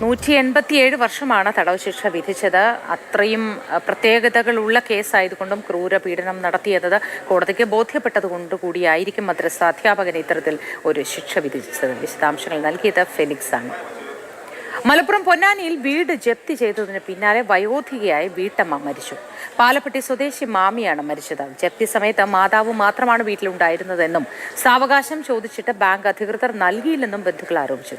നൂറ്റി എൺപത്തിയേഴ് വർഷമാണ് തടവ് ശിക്ഷ വിധിച്ചത്. അത്രയും പ്രത്യേകതകളുള്ള കേസായതുകൊണ്ടും ക്രൂര പീഡനം നടത്തിയത് കോടതിക്ക് ബോധ്യപ്പെട്ടതുകൊണ്ട് കൂടിയായിരിക്കും മദ്രസ അധ്യാപകന് ഇത്തരത്തിൽ ഒരു ശിക്ഷ വിധിച്ചത്. വിശദാംശങ്ങൾ നൽകിയത് ഫെലിക്സ് ആണ്. മലപ്പുറം പൊന്നാനിയിൽ വീട് ജപ്തി ചെയ്തതിന് പിന്നാലെ വയോധികയായ വീട്ടമ്മ മരിച്ചു. പാലപ്പെട്ടി സ്വദേശി മാമിയാണ് മരിച്ചത്. ജപ്തി സമയത്ത് മാതാവ് മാത്രമാണ് വീട്ടിലുണ്ടായിരുന്നതെന്നും സാവകാശം ചോദിച്ചിട്ട് ബാങ്ക് അധികൃതർ നൽകിയില്ലെന്നും ബന്ധുക്കൾ ആരോപിച്ചു.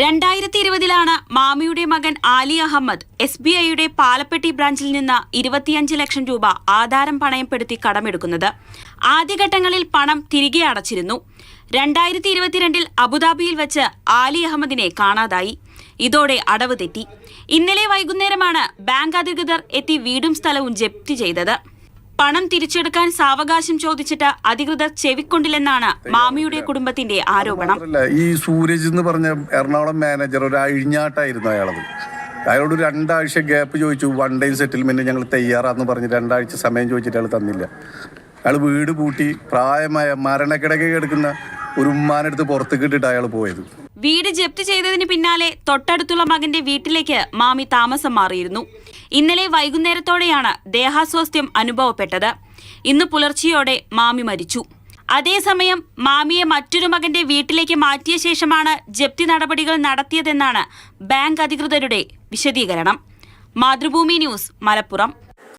രണ്ടായിരത്തി ഇരുപതിലാണ് മാമിയുടെ മകൻ ആലി അഹമ്മദ് എസ് ബി ഐയുടെ പാലപ്പെട്ടി ബ്രാഞ്ചിൽ നിന്ന് ഇരുപത്തിയഞ്ച് ലക്ഷം രൂപ ആധാരം പണയപ്പെടുത്തി കടമെടുക്കുന്നത്. ആദ്യഘട്ടങ്ങളിൽ പണം തിരികെ അടച്ചിരുന്നു. രണ്ടായിരത്തി ഇരുപത്തിരണ്ടിൽ അബുദാബിയിൽ വെച്ച് ആലി അഹമ്മദിനെ കാണാതായി. ഇതോടെ അടവ് തെറ്റി. ഇന്നലെ വൈകുന്നേരമാണ് ബാങ്ക് അധികൃതർ എത്തി വീടും സ്ഥലവും ജപ്തി ചെയ്തത്. പണം തിരിച്ചെടുക്കാൻ സാവകാശം ചോദിച്ചിട്ട് അധികൃതർ ചെവിക്കൊണ്ടില്ലെന്നാണ് മാമിയുടെ കുടുംബത്തിന്റെ ആരോപണം. ഈ സൂരജ് എന്ന് പറഞ്ഞ എറണാകുളം മാനേജർ ഒരു അഴിഞ്ഞാട്ടായിരുന്നു അയാളത്. അയാളോട് രണ്ടാഴ്ച ഗ്യാപ്പ് ചോദിച്ചു വൺ ഡേ സെറ്റിൽമെന്റ് ഞങ്ങൾ തയ്യാറാന്ന് പറഞ്ഞ് രണ്ടാഴ്ച സമയം ചോദിച്ചിട്ട് അയാൾ തന്നില്ല. അയാൾ വീട് പൂട്ടി പ്രായമായ മരണക്കിടക്കെ കിടക്കുന്ന ഒരു ഉമ്മാനെടുത്ത് പുറത്തേക്ക് ഇട്ടിട്ട് അയാൾ പോയത്. വീട് ജപ്തി ചെയ്തതിന് പിന്നാലെ തൊട്ടടുത്തുള്ള മകന്റെ വീട്ടിലേക്ക് മാമി താമസം മാറിയിരുന്നു. ഇന്നലെ വൈകുന്നേരത്തോടെയാണ് ദേഹാസ്വാസ്ഥ്യം അനുഭവപ്പെട്ടത്. ഇന്ന് പുലർച്ചെയോടെ മാമി മരിച്ചു. അതേസമയം മാമിയെ മറ്റൊരു മകന്റെ വീട്ടിലേക്ക് മാറ്റിയ ശേഷമാണ് ജപ്തി നടപടികൾ നടത്തിയതെന്നാണ് ബാങ്ക് അധികൃതരുടെ വിശദീകരണം. മാതൃഭൂമി ന്യൂസ് മലപ്പുറം.